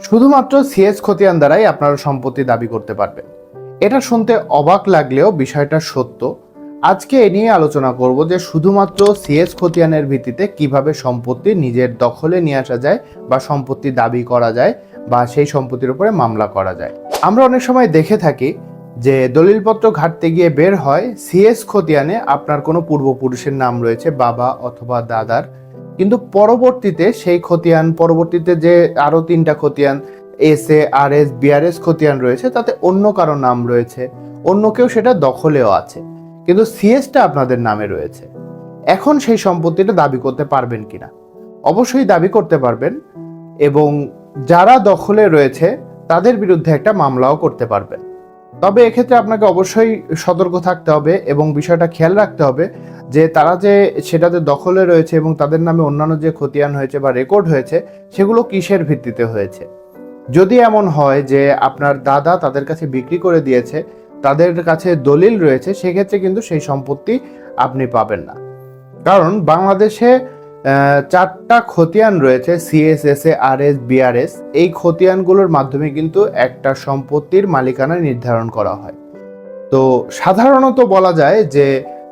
শুধুমাত্র সিএস খতিয়ান দ্বারাই আপনারা সম্পত্তি দাবি করতে পারবেন। এটা শুনতে অবাক লাগলেও বিষয়টা সত্য। আজকে এ নিয়ে আলোচনা করব যে শুধুমাত্র সিএস খতিয়ানের ভিত্তিতে কীভাবে সম্পত্তি নিজের দখলে নিয়ে আসা যায় বা সম্পত্তি দাবি করা যায় বা সেই সম্পত্তির উপরে মামলা করা যায়। আমরা অনেক সময় দেখে থাকি যে দলিলপত্র ঘাটতে গিয়ে বের হয় সিএস খতিয়ানে আপনার কোনো পূর্বপুরুষের নাম রয়েছে, বাবা অথবা দাদার। কিন্তু পরবর্তীতে সেই খতিয়ান, পরবর্তীতে যে আরও তিনটা খতিয়ান S A R S BRS খতিয়ান রয়েছে, তাতে অন্য কারও নাম রয়েছে, অন্য কেউ সেটা দখলেও আছে। কিন্তু সিএসটা আপনাদের নামে রয়েছে। এখন সেই সম্পত্তিটা দাবি করতে পারবেন কিনা? অবশ্যই দাবি করতে পারবেন এবং যারা দখলে রয়েছে, তাদের বিরুদ্ধে একটা মামলাও করতে পারবেন। তবে এক্ষেত্রে আপনাকে অবশ্যই সতর্ক থাকতে হবে এবং বিষয়টা খেয়াল রাখতে হবে। যে তারা যে সেটাতে দখলে রয়েছে এবং তাদের নামে অন্যান্য যে খতিয়ান হয়েছে বা রেকর্ড হয়েছে, সেগুলো কিসের ভিত্তিতে হয়েছে? যদি এমন হয় যে আপনার দাদা তাদের কাছে বিক্রি করে দিয়েছে, তাদের কাছে দলিল রয়েছে, সেক্ষেত্রে কিন্তু সেই সম্পত্তি আপনি পাবেন না। কারণ বাংলাদেশে চারটা খতিয়ান রয়েছে CSS A R S BRS এই খতিয়ানগুলোর মাধ্যমে কিন্তু একটা সম্পত্তির মালিকানা নির্ধারণ করা হয়। তো সাধারণত বলা যায় যে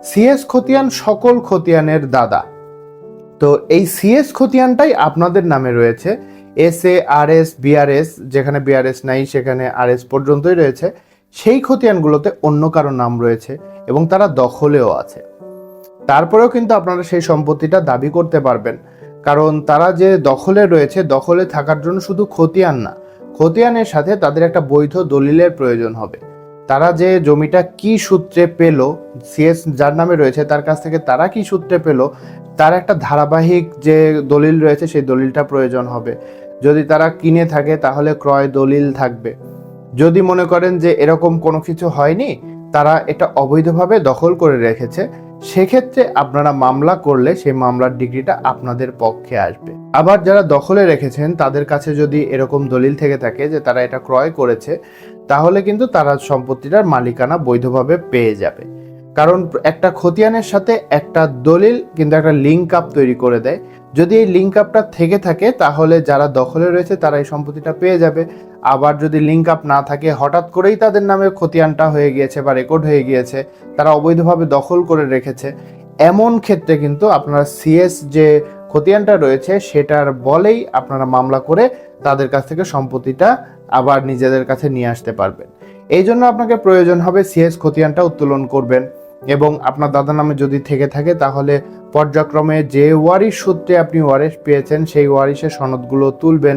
সিএস খতিয়ান সকল খতিয়ানের দাদা। তো এই সিএস খতিয়ানটাই আপনাদের নামে রয়েছে। S A R S BRS যেখানে বিআরএস নাই, সেখানে আর এস পর্যন্তই রয়েছে। সেই খতিয়ানগুলোতে অন্য কারও নাম রয়েছে এবং তারা দখলেও আছে। তারপরেও কিন্তু আপনারা সেই সম্পত্তিটা দাবি করতে পারবেন। কারণ তারা যে দখলে রয়েছে, দখলে থাকার জন্য শুধু খতিয়ান না। খতিয়ানের সাথে তাদের একটা বৈধ দলিলের প্রয়োজন হবে। তারা যে জমিটা কি সূত্রে পেল সিএস যার নামে রয়েছে, তার কাছ থেকে তারা কি সূত্রে পেল, তার একটা ধারাবাহিক যে দলিল রয়েছে, সেই দলিলটা প্রয়োজন হবে। যদি তারা কিনে থাকে, তাহলে ক্রয় দলিল থাকবে। যদি মনে করেন যে এরকম কোনো কিছু হয়নি, তারা এটা অবৈধভাবে দখল করে রেখেছে সেক্ষেত্রে আপনারা মামলা করলে সেই মামলার ডিগ্রিটা আপনাদের পক্ষে আসবে। আবার যারা দখলে রেখেছেন, তাদের কাছে যদি এরকম দলিল থেকে থাকে যে তারা এটা ক্রয় করেছে, তাহলে কিন্তু তারা সম্পত্তিটার মালিকানা বৈধভাবে পেয়ে যাবে। কারণ একটা খতিয়ানের সাথে একটা দলিল কিন্তু একটা লিঙ্ক আপ তৈরি করে দেয়। যদি এই লিঙ্ক আপটা থেকে থাকে, তাহলে যারা দখলে রয়েছে, তারা এই সম্পত্তিটা পেয়ে যাবে। আবার যদি লিঙ্ক আপ না থাকে, হঠাৎ করেই তাদের নামে খতিয়ানটা হয়ে গিয়েছে বা রেকর্ড হয়ে গিয়েছে, তারা অবৈধভাবে দখল করে রেখেছে। এমন ক্ষেত্রে কিন্তু আপনারা সিএস যে খতিয়ানটা রয়েছে, সেটার বলেই আপনারা মামলা করে তাদের কাছ থেকে সম্পত্তিটা আবার নিজেদের কাছে নিয়ে আসতে পারবেন। এই জন্য আপনাকে প্রয়োজন হবে সিএস খতিয়ানটা উত্তোলন করবেন এবং আপনার দাদা নামে যদি থেকে থাকে, তাহলে পর্যায়ক্রমে যে ওয়ারিশ সূত্রে আপনি ওয়ারিশ পেয়েছেন, সেই ওয়ারিশের সনদগুলো তুলবেন।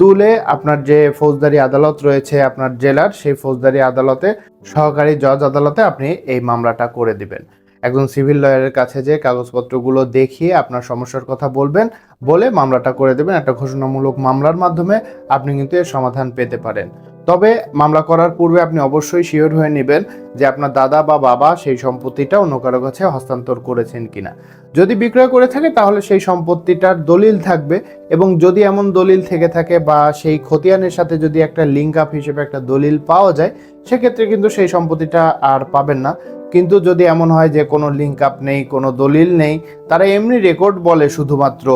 তুলে আপনার যে ফৌজদারি আদালত রয়েছে আপনার জেলার, সেই ফৌজদারি আদালতে সহকারী জজ আদালতে আপনি এই মামলাটা করে দিবেন। একজন সিভিল লয়ারের কাছে যে কাগজপত্রগুলো দেখিয়ে আপনার সমস্যার কথা বলবেন, বলে মামলাটা করে দেবেন। একটা ঘোষণামূলক মামলার মাধ্যমে আপনি কিন্তু এর সমাধান পেতে পারেন। তবে মামলা করার পূর্বে আপনি অবশ্যই শিওর হয়ে নেবেন যে আপনার দাদা বা বাবা সেই সম্পত্তিটা অন্য কারও কাছে হস্তান্তর করেছেন কিনা। যদি বিক্রয় করে থাকে, তাহলে সেই সম্পত্তিটার দলিল থাকবে এবং যদি এমন দলিল থেকে থাকে বা সেই খতিয়ানের সাথে যদি একটা লিঙ্ক আপ হিসেবে একটা দলিল পাওয়া যায়, সেক্ষেত্রে কিন্তু সেই সম্পত্তিটা আর পাবেন না। কিন্তু যদি এমন হয় যে কোনো লিঙ্ক আপ নেই, কোনো দলিল নেই, তারা এমনি রেকর্ড বলে শুধুমাত্র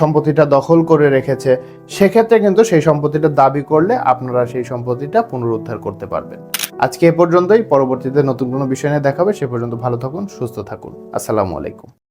সম্পত্তিটা দখল করে রেখেছে। সেক্ষেত্রে কিন্তু সেই সম্পত্তিটা দাবি করলে আপনারা সেই সম্পত্তিটা পুনরুদ্ধার করতে পারবেন। আজকে এ পর্যন্তই। পরবর্তীতে নতুন কোনো বিষয় নিয়ে দেখাবে। সে পর্যন্ত ভালো থাকুন, সুস্থ থাকুন। আসসালামু আলাইকুম।